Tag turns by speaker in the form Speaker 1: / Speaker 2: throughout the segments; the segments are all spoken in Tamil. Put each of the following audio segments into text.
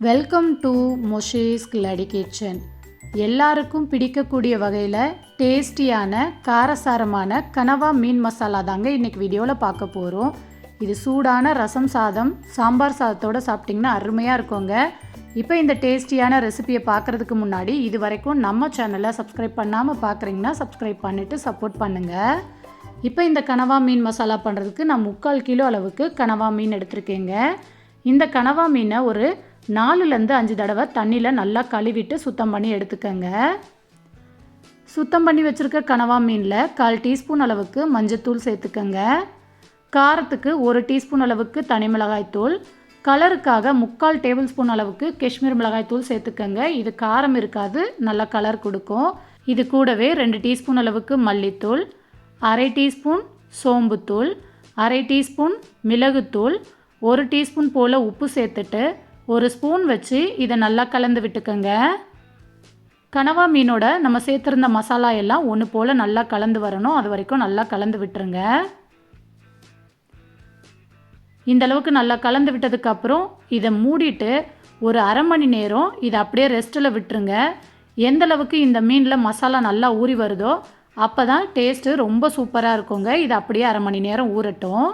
Speaker 1: வெல்கம் டு மொஷேஸ் கிளடி கிச்சன் எல்லாருக்கும் பிடிக்கக்கூடிய வகையில் டேஸ்டியான காரசாரமான கனவா மீன் மசாலா தாங்க இன்றைக்கி வீடியோவில் பார்க்க போகிறோம் இது சூடான ரசம் சாதம் சாம்பார் சாதத்தோடு சாப்பிட்டிங்கன்னா அருமையாக இருக்குங்க. இப்போ இந்த டேஸ்டியான ரெசிபியை பார்க்குறதுக்கு முன்னாடி இது வரைக்கும் நம்ம சேனலை சப்ஸ்கிரைப் பண்ணாமல் பார்க்குறீங்கன்னா சப்ஸ்கிரைப் பண்ணிவிட்டு சப்போர்ட் பண்ணுங்கள் இப்போ இந்த கனவா மீன் மசாலா பண்ணுறதுக்கு நான் முக்கால் கிலோ அளவுக்கு கனவா மீன் எடுத்திருக்கேங்க. இந்த கனவா மீனை ஒரு நாலுலேருந்து அஞ்சு தடவை தண்ணியில் நல்லா கழுவிட்டு சுத்தம் பண்ணி எடுத்துக்கங்க. சுத்தம் பண்ணி வச்சுருக்க கனவா மீனில் கால் டீஸ்பூன் அளவுக்கு மஞ்சத்தூள் சேர்த்துக்கங்க. காரத்துக்கு ஒரு டீஸ்பூன் அளவுக்கு தனி மிளகாய்த்தூள். கலருக்காக முக்கால் டேபிள் ஸ்பூன் அளவுக்கு காஷ்மீர் மிளகாய்த்தூள் சேர்த்துக்கங்க. இது காரம் இருக்காது நல்லா கலர் கொடுக்கும். இது கூடவே ரெண்டு டீஸ்பூன் அளவுக்கு மல்லித்தூள் அரை டீஸ்பூன் சோம்புத்தூள் அரை டீஸ்பூன் மிளகுத்தூள் ஒரு டீஸ்பூன் போல் உப்பு சேர்த்துட்டு ஒரு ஸ்பூன் வச்சு இதை நல்லா கலந்து விட்டுக்கோங்க. கனவா மீனோட நம்ம சேர்த்துருந்த மசாலா எல்லாம் ஒன்று போல் நல்லா கலந்து வரணும். அது வரைக்கும் நல்லா கலந்து விட்டுருங்க. இந்த அளவுக்கு நல்லா கலந்து விட்டதுக்கப்புறம் இதை மூடிட்டு ஒரு அரை மணி நேரம் இதை அப்படியே ரெஸ்ட்டில் விட்டுருங்க. எந்த அளவுக்கு இந்த மீனில் மசாலா நல்லா ஊறி வருதோ அப்போ தான் டேஸ்ட்டு ரொம்ப சூப்பராக இருக்குங்க. இது அப்படியே அரை மணி நேரம் ஊறட்டும்.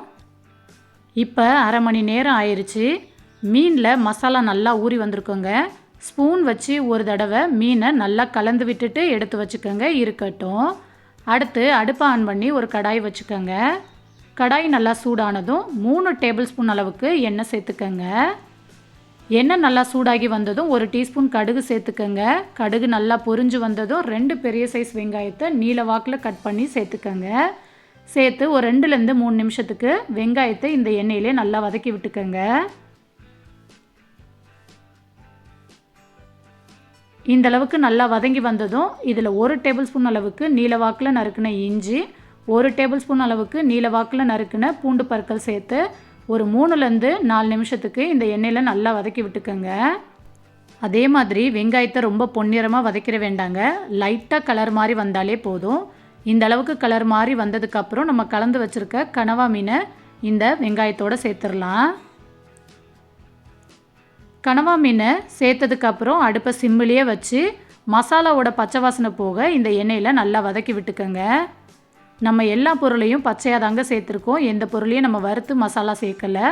Speaker 1: இப்போ அரை மணி நேரம் ஆயிடுச்சு மீனில் மசாலா நல்லா ஊறி வந்திருக்குங்க. ஸ்பூன் வச்சு ஒரு தடவை மீனை நல்லா கலந்து விட்டுட்டு எடுத்து வச்சுக்கோங்க இருக்கட்டும். அடுத்து அடுப்பை ஆன் பண்ணி ஒரு கடாய் வச்சுக்கோங்க. கடாய் நல்லா சூடானதும் மூணு டேபிள் ஸ்பூன் அளவுக்கு எண்ணெய் சேர்த்துக்கோங்க. எண்ணெய் நல்லா சூடாகி வந்ததும் ஒரு டீஸ்பூன் கடுகு சேர்த்துக்கோங்க. கடுகு நல்லா பொரிஞ்சு வந்ததும் ரெண்டு பெரிய சைஸ் வெங்காயத்தை நீல வாக்கில் கட் பண்ணி சேர்த்துக்கோங்க. சேர்த்து ஒரு ரெண்டுலேருந்து மூணு நிமிஷத்துக்கு வெங்காயத்தை இந்த எண்ணெயிலே நல்லா வதக்கி விட்டுக்கோங்க. இந்த அளவுக்கு நல்லா வதங்கி வந்ததும் இதில் ஒரு டேபிள் ஸ்பூன் அளவுக்கு நீல வாக்கில் நறுக்கின இஞ்சி ஒரு டேபிள் ஸ்பூன் அளவுக்கு நீல வாக்கில் நறுக்கின பூண்டு பற்கள் சேர்த்து ஒரு மூணுலேருந்து நாலு நிமிஷத்துக்கு இந்த எண்ணெயில் நல்லா வதக்கி விட்டுக்கோங்க. அதே மாதிரி வெங்காயத்தை ரொம்ப பொன்னிறமாக வதக்கிற வேண்டாங்க. லைட்டாக கலர் மாதிரி வந்தாலே போதும். இந்த அளவுக்கு கலர் மாதிரி வந்ததுக்கப்புறம் நம்ம கலந்து வச்சுருக்க கனவா மீனை இந்த வெங்காயத்தோடு சேர்த்துடலாம். கனவா மீனை சேர்த்ததுக்கப்புறம் அடுப்பை சிம்மிலேயே வச்சு மசாலாவோட பச்சை வாசனை போக இந்த எண்ணெயில் நல்லா வதக்கி விட்டுக்கோங்க. நம்ம எல்லா பொருளையும் பச்சையாக தாங்க சேர்த்துருக்கோம். எந்த பொருளையும் நம்ம வறுத்து மசாலா சேர்க்கலை.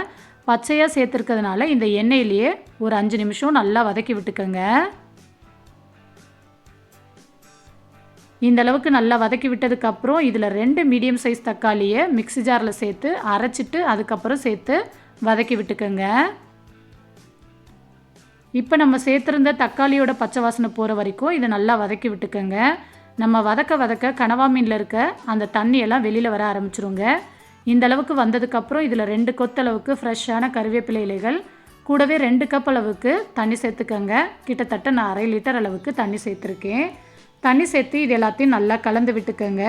Speaker 1: பச்சையாக சேர்த்துருக்கிறதுனால இந்த எண்ணெயிலேயே ஒரு அஞ்சு நிமிஷம் நல்லா வதக்கி விட்டுக்கோங்க. இந்த அளவுக்கு நல்லா வதக்கி விட்டதுக்கப்புறம் இதில் ரெண்டு மீடியம் சைஸ் தக்காளியை மிக்ஸி ஜாரில் சேர்த்து அரைச்சிட்டு அதுக்கப்புறம் சேர்த்து வதக்கி விட்டுக்கோங்க. இப்போ நம்ம சேர்த்துருந்த தக்காளியோட பச்சை வாசனை போகிற வரைக்கும் இதை நல்லா வதக்கி விட்டுக்கோங்க. நம்ம வதக்க வதக்க கனவா மீனில் இருக்க அந்த தண்ணியெல்லாம் வெளியில் வர ஆரம்பிச்சிருங்க. இந்த அளவுக்கு வந்ததுக்கப்புறம் இதில் ரெண்டு கொத்தளவுக்கு ஃப்ரெஷ்ஷான கருவேப்பிலை இலைகள் கூடவே ரெண்டு கப் அளவுக்கு தண்ணி சேர்த்துக்கோங்க. கிட்டத்தட்ட நான் அரை லிட்டர் அளவுக்கு தண்ணி சேர்த்துருக்கேன். தண்ணி சேர்த்து இது எல்லாத்தையும் நல்லா கலந்து விட்டுக்கோங்க.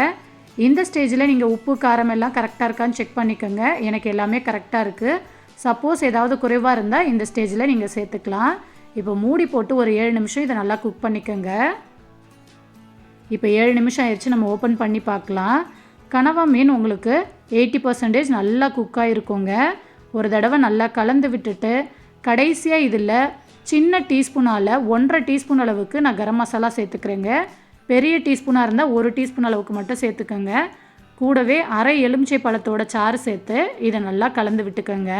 Speaker 1: இந்த ஸ்டேஜில் நீங்கள் உப்பு காரம் எல்லாம் கரெக்டாக இருக்கான்னு செக் பண்ணிக்கோங்க. எனக்கு எல்லாமே கரெக்டாக இருக்குது சப்போஸ் ஏதாவது குறைவாக இருந்தால் இந்த ஸ்டேஜில் நீங்கள் சேர்த்துக்கலாம். இப்போ மூடி போட்டு ஒரு ஏழு நிமிஷம் இதை நல்லா குக் பண்ணிக்கோங்க. இப்போ ஏழு நிமிஷம் ஆயிடுச்சு நம்ம ஓப்பன் பண்ணி பார்க்கலாம். கனவா மீன் உங்களுக்கு எயிட்டி பர்சன்டேஜ் நல்லா குக்காக இருக்குங்க ஒரு தடவை நல்லா கலந்து விட்டுட்டு கடைசியாக இதில் சின்ன டீஸ்பூனால் ஒன்றரை டீஸ்பூன் அளவுக்கு நான் கரம் மசாலா சேர்த்துக்கிறேங்க. பெரிய டீஸ்பூனாக இருந்தால் ஒரு டீஸ்பூன் அளவுக்கு மட்டும் சேர்த்துக்கோங்க. கூடவே அரை எலுமிச்சை பழத்தோட சாறு சேர்த்து இதை நல்லா கலந்து விட்டுக்கோங்க.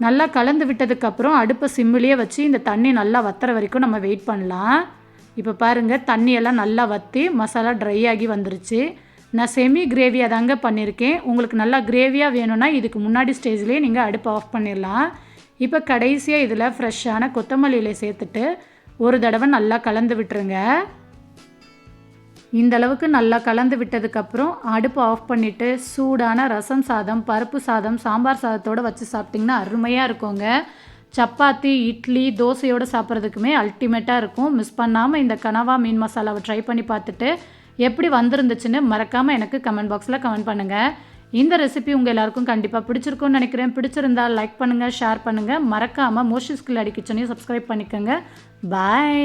Speaker 1: நல்லா கலந்து விட்டதுக்கப்புறம் அடுப்பை சிம்மிலேயே வச்சு இந்த தண்ணி நல்லா வத்துற வரைக்கும் நம்ம வெயிட் பண்ணலாம். இப்போ பாருங்கள் தண்ணியெல்லாம் நல்லா வற்றி மசாலா ட்ரை ஆகி வந்துருச்சு. நான் செமி கிரேவியாக தாங்க பண்ணியிருக்கேன் உங்களுக்கு நல்லா கிரேவியாக வேணும்னா இதுக்கு முன்னாடி ஸ்டேஜ்லேயே நீங்கள் அடுப்பை ஆஃப் பண்ணிடலாம் இப்போ கடைசியாக இதில் ஃப்ரெஷ்ஷான கொத்தமல்லியில் சேர்த்துட்டு ஒரு தடவை நல்லா கலந்து விட்டுருங்க. இந்த அளவுக்கு நல்லா கலந்து விட்டதுக்கப்புறம் அடுப்பு ஆஃப் பண்ணிவிட்டு சூடான ரசம் சாதம் பருப்பு சாதம் சாம்பார் சாதத்தோடு வச்சு சாப்பிட்டிங்கன்னா அருமையாக இருக்குங்க. சப்பாத்தி இட்லி தோசையோடு சாப்பிட்றதுக்குமே அல்டிமேட்டாக இருக்கும். மிஸ் பண்ணாமல் இந்த கனவா மீன் மசாலாவை ட்ரை பண்ணி பார்த்துட்டு எப்படி வந்திருந்துச்சுன்னு மறக்காமல் எனக்கு கமெண்ட் பாக்ஸில் கமெண்ட் பண்ணுங்கள் இந்த ரெசிபி உங்கள் எல்லாருக்கும் கண்டிப்பாக பிடிச்சிருக்கும்னு நினைக்கிறேன். பிடிச்சிருந்தால் லைக் பண்ணுங்கள் ஷேர் பண்ணுங்கள் மறக்காமல் மோஷிஸ்கில் அடி கிச்சனையும் சப்ஸ்கிரைப் பண்ணிக்கோங்க. பாய்